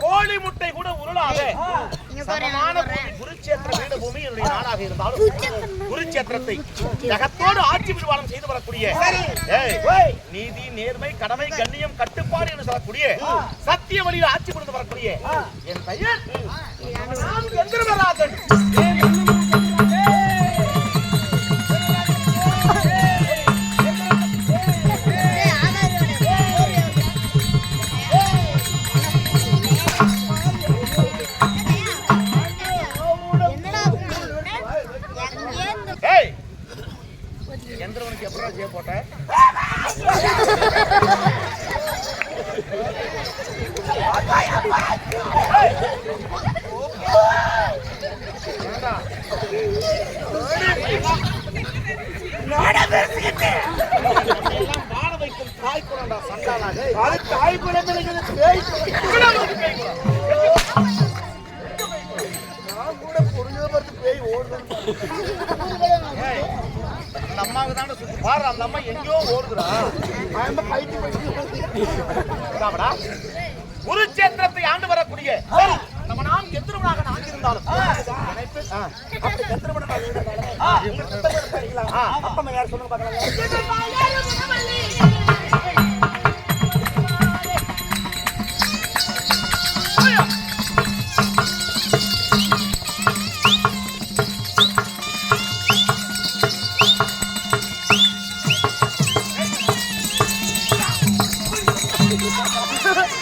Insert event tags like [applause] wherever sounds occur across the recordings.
கோழி முட்டை கூட உருளாத. சமமான குருச்சேத்திர என்னுடைய நாடாக இருந்தாலும் குருச்சேத்திரத்தை ஜகத்தோடு ஆட்சி விடுவானம் செய்து வரக்கூடிய நீதி நேர்மை கடமை கண்ணியம் கட்டுப்பாடு என்று சொல்லக்கூடிய சத்திய வழியில் ஆட்சி புரிந்து வரக்கூடிய என் பெயர் எந்திரவனுக்கு எப்படா செய்ய போட்ட? வாழ வைக்கும் தாய் குழந்தா சண்டாளாக. அது தாய் குழந்தை பேய் நான் கூட பொருளை பார்த்து பேய் ஓடுது பாரு அந்த அம்மா எங்கேயோ ஓடுதுடா. குருச்சேத்திரத்தை ஆண்டு வரக்கூடிய நம்ம நாம் எந்திரவனாக நான் இருந்தாலும். அப்பா யார் சொல்லுங்க பார்க்கலாம் நண்பா,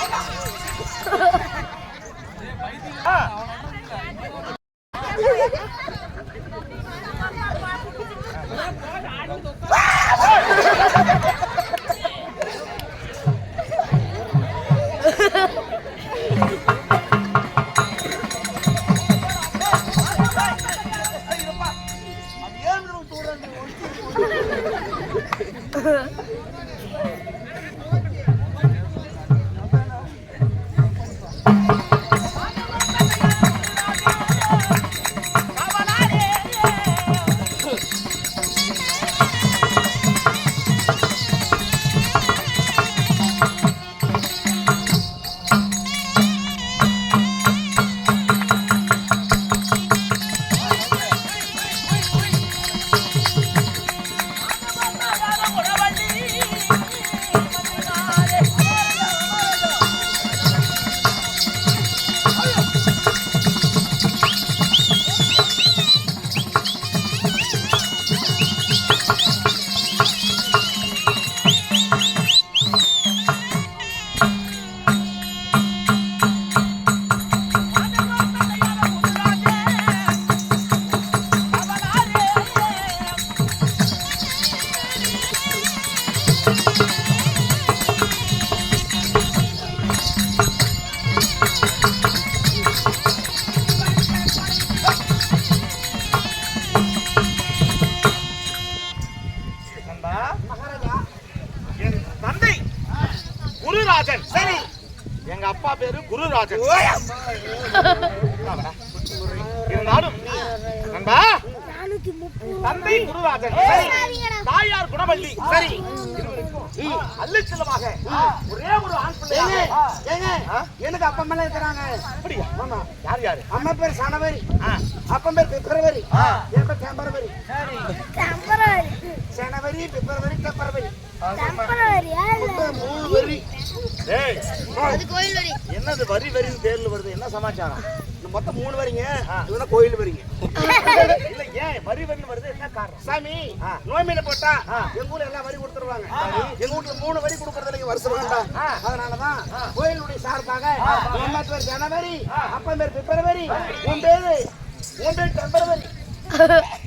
என் தந்தை குருராஜன். சரி. எங்க அப்பா பேரு குருராஜன். இருந்தாலும் நண்பா தந்தை குருராஜன். சரி. தாயார் குணவள்ளி சரி. இருவருக்கும் அள்ளிச்சலமாக ஒரே ஒரு ஆண் ஏங்க ஆ? எனக்கு அப்பா அம்மா இருக்கிறாங்க. அப்படியா? ஆமா. யார் யாரு? அம்மா பேர் சனவரி அப்பா பேர் பிப்ரவரி. என் பேர் டெம்பரவரி ஜனவரி பிப்ரவரி டெம்பரவரி மொத்தம் மூணு வரி. என்னது வரி வரின்னு பேர்ல வருது? என்ன சமாச்சாரம்? இந்த மொத்தம் மூணு வரிங்க. இவனா கோயில் வரிங்க? [laughs] வரி வரின்னு வருது என்ன காரணம்? சாமி ஆ. நோய் மீன போட்டா ஆ. எங்க ஊர்ல எல்லாம் வரி கொடுத்துருவாங்க. எங்க வீட்டுல மூணு வரி கொடுக்கறது இல்லைங்க வருஷம் வேண்டாம் ஆ. அதனாலதான் கோயிலுடைய சார்பாக அம்மா பேர் ஜனவரி அப்பா பேர் பிப்ரவரி உன் பேரு உன் பேர் டெம்பரவரி. [laughs]